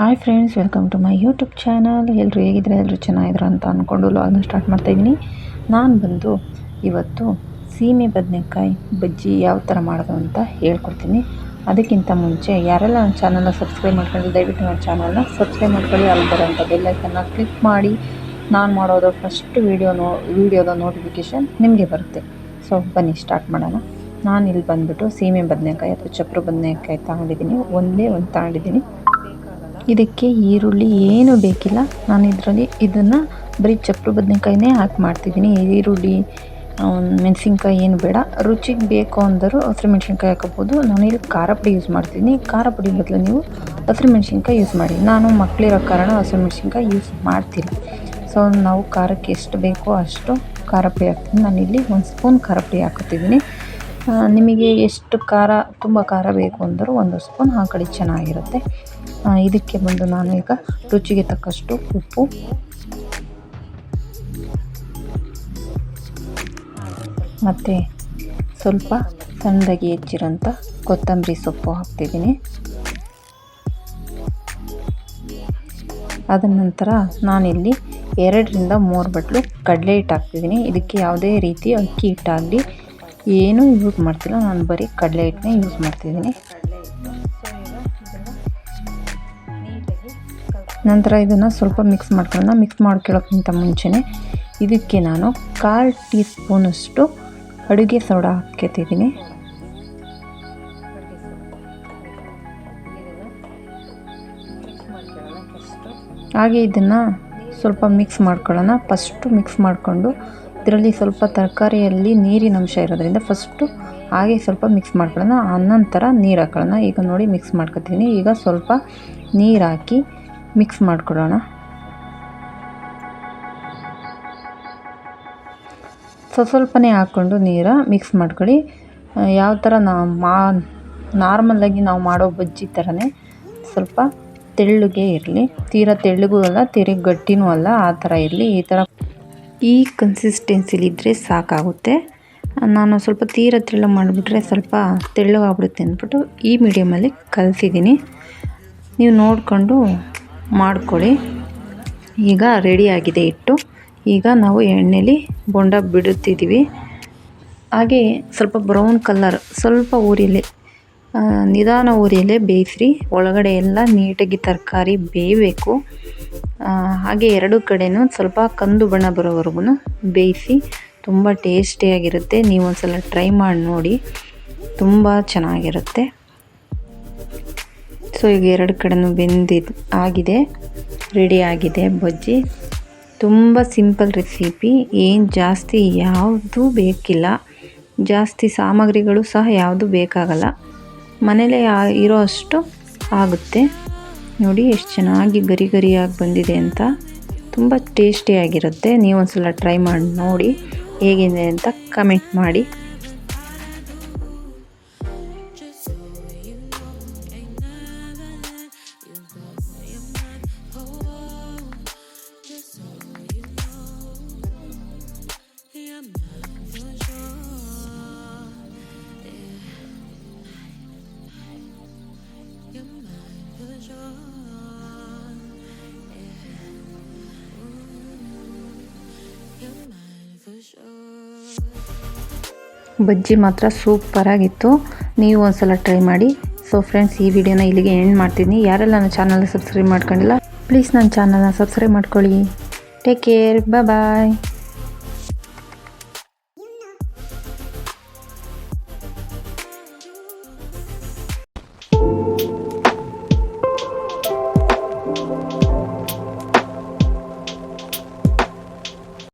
Hi friends welcome to my YouTube channel ಎಲ್ಲರೂ ಹೇಗಿದ್ರೆ ಎಲ್ಲರೂ ಚೆನ್ನಾಗಿದ್ರು ಅಂತ ಅಂದ್ಕೊಂಡು ಲಾಗ್ನ ಸ್ಟಾರ್ಟ್ ಮಾಡ್ತಾಯಿದ್ದೀನಿ ನಾನು ಬಂದು ಇವತ್ತು ಸೀಮೆ ಬದನೆಕಾಯಿ ಬಜ್ಜಿ ಯಾವ ಥರ ಮಾಡೋದು ಅಂತ ಹೇಳ್ಕೊಡ್ತೀನಿ. ಅದಕ್ಕಿಂತ ಮುಂಚೆ ಯಾರೆಲ್ಲ ನನ್ನ ಚಾನಲ್ನ ಸಬ್ಸ್ಕ್ರೈಬ್ ಮಾಡ್ಕೊಂಡು ದಯವಿಟ್ಟು ನನ್ನ ಚಾನಲ್ನ ಸಬ್ಸ್ಕ್ರೈಬ್ ಮಾಡ್ಕೊಳ್ಳಿ. ಅಲ್ಲಿ ಬರೋಂಥ ಬೆಲ್ಲೈಕನ್ನ ಕ್ಲಿಕ್ ಮಾಡಿ. ನಾನು ಮಾಡೋದು ಫಸ್ಟ್ ವೀಡಿಯೋ ನೋ ವೀಡಿಯೋದ ನೋಟಿಫಿಕೇಷನ್ ನಿಮಗೆ ಬರುತ್ತೆ. ಸೊ ಬನ್ನಿ ಸ್ಟಾರ್ಟ್ ಮಾಡೋಣ. ನಾನು ಇಲ್ಲಿ ಬಂದುಬಿಟ್ಟು ಸೀಮೆ ಬದನೆಕಾಯಿ ಅಥವಾ ಚಪ್ರ ಬದನೆಕಾಯಿ ತಗೊಂಡಿದ್ದೀನಿ. ಒಂದೇ ಒಂದು ತಗೊಂಡಿದ್ದೀನಿ. ಇದಕ್ಕೆ ಈರುಳ್ಳಿ ಏನು ಬೇಕಿಲ್ಲ. ನಾನು ಇದರಲ್ಲಿ ಇದನ್ನು ಬರೀ ಚಪ್ರ ಬದನೆಕಾಯಿನೇ ಹಾಕಿ ಮಾಡ್ತಿದ್ದೀನಿ. ಈರುಳ್ಳಿ ಮೆಣಸಿನ್ಕಾಯಿ ಏನು ಬೇಡ. ರುಚಿಗೆ ಬೇಕು ಅಂದರೂ ಹಸಿರು ಮೆಣಸಿನ್ಕಾಯಿ ಹಾಕೋಬೋದು ನಾನು ಇಲ್ಲಿ ಖಾರ ಪುಡಿ ಯೂಸ್ ಮಾಡ್ತೀನಿ ಖಾರ ಪುಡಿ ಬದಲು ನೀವು ಹಸಿರು ಮೆಣಸಿನ್ಕಾಯಿ ಯೂಸ್ ಮಾಡಿ. ನಾನು ಮಕ್ಕಳಿರೋ ಕಾರಣ ಹಸಿರು ಮೆಣಸಿನ್ಕಾಯಿ ಯೂಸ್ ಮಾಡ್ತಿಲ್ಲ. ಸೊ ನಾವು ಖಾರಕ್ಕೆ ಎಷ್ಟು ಬೇಕೋ ಅಷ್ಟು ಖಾರ ಪುಡಿ ಹಾಕ್ತೀನಿ ನಾನಿಲ್ಲಿ ಒಂದು ಸ್ಪೂನ್ ಖಾರ ಪುಡಿ ಹಾಕೋತಿದ್ದೀನಿ ನಿಮಗೆ ಎಷ್ಟು ಖಾರ, ತುಂಬ ಖಾರ ಬೇಕು ಅಂದರೂ ಒಂದು ಸ್ಪೂನ್. ಹಾಕೊಳ್ಳಿ ಚೆನ್ನಾಗಿರುತ್ತೆ. ಇದಕ್ಕೆ ಬಂದು ನಾನು ಈಗ ರುಚಿಗೆ ತಕ್ಕಷ್ಟು ಉಪ್ಪು. ಮತ್ತು ಸ್ವಲ್ಪ ಸಣ್ಣದಾಗಿ ಹೆಚ್ಚಿರೋಂಥ ಕೊತ್ತಂಬರಿ ಸೊಪ್ಪು ಹಾಕ್ತಿದ್ದೀನಿ. ಅದ ನಂತರ ನಾನಿಲ್ಲಿ ಎರಡರಿಂದ ಮೂರು ಬಟ್ಲು ಕಡಲೆ ಹಿಟ್ಟು ಹಾಕ್ತಿದ್ದೀನಿ. ಇದಕ್ಕೆ ಯಾವುದೇ ರೀತಿ ಅಕ್ಕಿ ಹಿಟ್ಟಾಗಲಿ, ಏನೂ ಯೂಸ್ ಮಾಡ್ತಿಲ್ಲ. ನಾನು ಬರೀ ಕಡಲೆ ಹಿಟ್ಟನ್ನೇ ಯೂಸ್ ಮಾಡ್ತಿದ್ದೀನಿ. ನಂತರ ಇದನ್ನು ಸ್ವಲ್ಪ ಮಿಕ್ಸ್ ಮಾಡ್ಕೊಳ್ಳೋಣ. ಮಿಕ್ಸ್ ಮಾಡ್ಕೊಳ್ಳೋಕ್ಕಿಂತ ಮುಂಚೆನೇ ಇದಕ್ಕೆ ನಾನು ಕಾಲು ಟೀ ಸ್ಪೂನಷ್ಟು ಅಡುಗೆ ಸೋಡಾ ಹಾಕ್ಕೊತಿದ್ದೀನಿ. ಹಾಗೆ ಇದನ್ನು ಸ್ವಲ್ಪ ಮಿಕ್ಸ್ ಮಾಡ್ಕೊಳ್ಳೋಣ. ಫಸ್ಟು ಮಿಕ್ಸ್ ಮಾಡಿಕೊಂಡು ಇದರಲ್ಲಿ ಸ್ವಲ್ಪ ತರಕಾರಿಯಲ್ಲಿ ನೀರಿನ ಅಂಶ ಇರೋದ್ರಿಂದ ಫಸ್ಟು ಹಾಗೆ ಸ್ವಲ್ಪ ಮಿಕ್ಸ್ ಮಾಡ್ಕೊಳ್ಳೋಣ. ಆನಂತರ ನೀರು ಹಾಕೊಳ್ಳೋಣ. ಈಗ ನೋಡಿ ಮಿಕ್ಸ್ ಮಾಡ್ಕೊತೀನಿ ಈಗ ಸ್ವಲ್ಪ ನೀರು ಹಾಕಿ ಮಿಕ್ಸ್ ಮಾಡಿಕೊಡೋಣ. ಸ್ವಲ್ಪ ಸ್ವಲ್ಪನೇ ಹಾಕ್ಕೊಂಡು ನೀರ ಮಿಕ್ಸ್ ಮಾಡ್ಕೊಳ್ಳಿ. ಯಾವ ಥರ ನಾ, ಮಾ ನಾರ್ಮಲಾಗಿ ನಾವು ಮಾಡೋ ಬಜ್ಜಿ ಥರನೇ ಸ್ವಲ್ಪ ತೆಳ್ಳಗೆ ಇರಲಿ. ತೀರ ತೆಳ್ಳಗೂ ಅಲ್ಲ, ತೀರ ಗಟ್ಟಿನೂ ಅಲ್ಲ, ಆ ಥರ ಇರಲಿ. ಈ ಥರ ಈ ಕನ್ಸಿಸ್ಟೆನ್ಸಿಲಿದ್ದರೆ ಸಾಕಾಗುತ್ತೆ. ನಾನು ಸ್ವಲ್ಪ ತೀರ ತೆಳ್ಳು ಮಾಡಿಬಿಟ್ರೆ ಸ್ವಲ್ಪ ತೆಳ್ಳಗಾಗ್ಬಿಡುತ್ತೆ ಅಂದ್ಬಿಟ್ಟು ಈ ಮೀಡಿಯಮಲ್ಲಿ ಕಲಿಸಿದ್ದೀನಿ. ನೀವು ನೋಡಿಕೊಂಡು ಮಾಡ್ಕೊಳ್ಳಿ. ಈಗ ರೆಡಿಯಾಗಿದೆ ಹಿಟ್ಟು. ಈಗ ನಾವು ಎಣ್ಣೆಲಿ ಬೊಂಡ ಬಿಡುತ್ತಿದ್ದೀವಿ. ಹಾಗೆ ಸ್ವಲ್ಪ ಬ್ರೌನ್ ಕಲರ್ ಸ್ವಲ್ಪ ಊರಿಲೆ ನಿಧಾನ ಉರಿಯಲ್ಲೇ ಬೇಯಿಸ್ರಿ. ಒಳಗಡೆ ಎಲ್ಲ ನೀಟಾಗಿ ತರಕಾರಿ ಬೇಯಬೇಕು. ಹಾಗೆ ಎರಡು ಕಡೆಯೂ ಸ್ವಲ್ಪ ಕಂದು ಬಣ್ಣ ಬರೋವರೆಗೂ ಬೇಯಿಸಿ ತುಂಬ ಟೇಸ್ಟಿಯಾಗಿರುತ್ತೆ. ನೀವು ಒಂದು ಸಲ ಟ್ರೈ ಮಾಡಿ ನೋಡಿ. ತುಂಬ ಚೆನ್ನಾಗಿರುತ್ತೆ. ಸೊ, ಈಗ ಎರಡು ಕಡೆನೂ ಬೆಂದಿದ್ದು ಆಗಿದೆ ರೆಡಿ ಆಗಿದೆ ಬಜ್ಜಿ. ತುಂಬ ಸಿಂಪಲ್ ರೆಸಿಪಿ ಏನು ಜಾಸ್ತಿ ಯಾವುದು ಬೇಕಿಲ್ಲ. ಜಾಸ್ತಿ ಸಾಮಗ್ರಿಗಳು ಸಹ ಯಾವುದು ಬೇಕಾಗಲ್ಲ. ಮನೇಲೇ ಇರೋ ಅಷ್ಟು ಆಗುತ್ತೆ. ನೋಡಿ, ಎಷ್ಟು ಚೆನ್ನಾಗಿ ಗರಿ ಗರಿಯಾಗಿ ಬಂದಿದೆ ಅಂತ. ತುಂಬ ಟೇಸ್ಟಿಯಾಗಿರುತ್ತೆ ನೀವು ಒಂದು ಸಲ ಟ್ರೈ ಮಾಡಿ, ನೋಡಿ ಹೇಗಿದೆ ಅಂತ ಕಮೆಂಟ್ ಮಾಡಿ. ಬಜ್ಜಿ ಮಾತ್ರ ಸೂಪರಾಗಿತ್ತು. ನೀವು ಒಂದ್ಸಲ ಟ್ರೈ ಮಾಡಿ. ಸೊ ಫ್ರೆಂಡ್ಸ್ ಈ ವಿಡಿಯೋನ ಇಲ್ಲಿಗೆ ಎಂಡ್ ಮಾಡ್ತೀನಿ. ಯಾರೆಲ್ಲ ನನ್ನ ಚಾನಲ್ನ ಸಬ್ಸ್ಕ್ರೈಬ್ ಮಾಡ್ಕೊಂಡಿಲ್ಲ ಪ್ಲೀಸ್ ನನ್ನ ಚಾನಲ್ನ ಸಬ್ಸ್ಕ್ರೈಬ್ ಮಾಡ್ಕೊಳ್ಳಿ. Take care bye